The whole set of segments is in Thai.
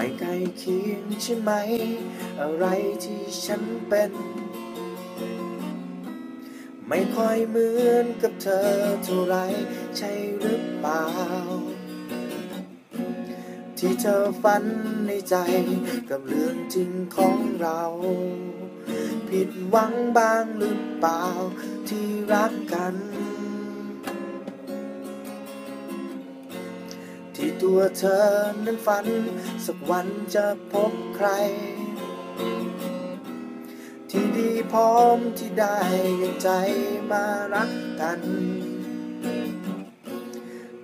ไม่ใกล้เคียงใช่ไหม อะไรที่ฉันเป็น ไม่ค่อยเหมือนกับเธอเท่าไรใช่หรือเปล่า ที่เธอฝันในใจกับเรื่องจริงของเรา ผิดหวังบ้างหรือเปล่าที่รักกัน ที่ตัวเธอนั้นฝัน สักวันจะพบใคร ที่ดีพร้อมที่ได้ยังใจมารักกัน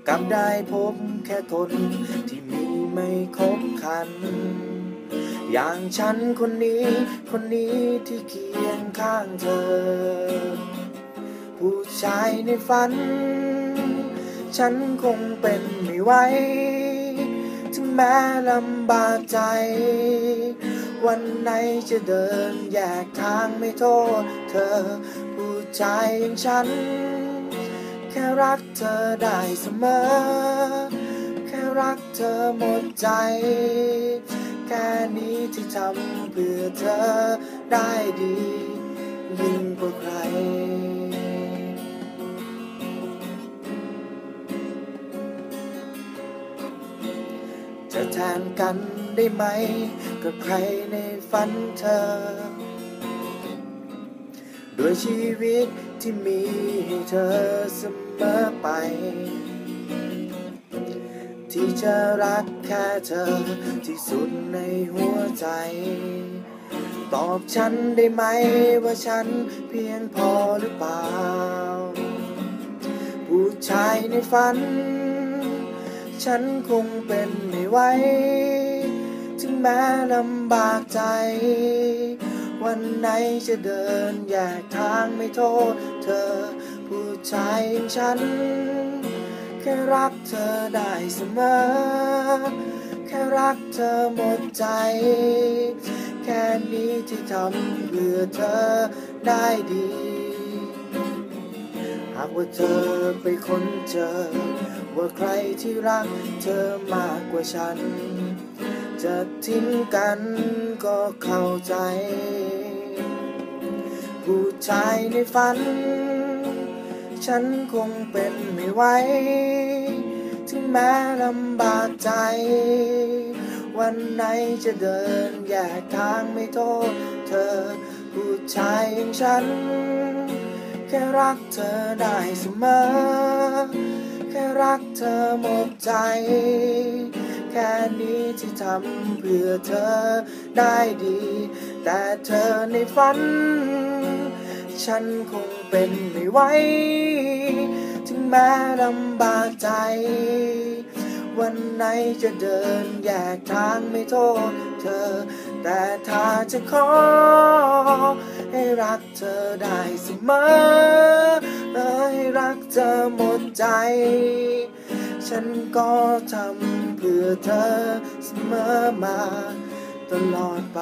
กับได้พบแค่คนที่มีไม่ครบคัน อย่างฉันคนนี้ คนนี้ที่เคียงข้างเธอ ผู้ชายในฝัน ฉันคงเป็นไม่ไหวถึงแม้ลำบากใจ วันไหนจะเดินแยกทางไม่โทษเธอ ผู้ชายอย่างฉัน แค่รักเธอได้เสมอ แค่รักเธอหมดใจ แค่นี้ที่ทำเพื่อเธอได้ดี ยิ่งกว่าใคร จะแทนกันได้ไหม กับใครในฝันเธอ ด้วยชีวิตที่มีให้เธอเสมอไป ที่จะรักแค่เธอที่สุดในหัวใจ ตอบฉันได้ไหมว่าฉันเพียงพอหรือเปล่า ผู้ชายในฝัน ฉันคงเป็นไม่ไหว ถึงแม้ลำบากใจ วันไหนจะเดินแยกทางไม่โทษเธอ ผู้ชายอย่างฉัน แค่รักเธอได้เสมอ แค่รักเธอหมดใจ แค่นี้ที่ทำเพื่อเธอได้ดีากว่าเธอไปค้นเจอ ว่าใครที่รักเธอมากกว่าฉัน จะทิ้งกันก็เข้าใจ ผู้ชายในฝัน ฉันคงเป็นไม่ไหวถึงแม้ลำบากใจ วันไหนจะเดินแยกทางไม่โทษเธอ ผู้ชายอย่างฉัน ค่รักเธอได้เสมอ แค่รักเธอหมดใจ แค่นี้ที่ทำเพื่อเธอได้ดี แต่เธอในฝัน ฉันคงเป็นไม่ไหว ถึงแม้ลำบากใจ วันไหนจะเดินแยกทางไม่โทษเธอ แต่ถ้าจะขอ รักเธอได้เสมอและให้รักเธอหมดใจ ฉันก็ทำเพื่อเธอเสมอมาตลอดไป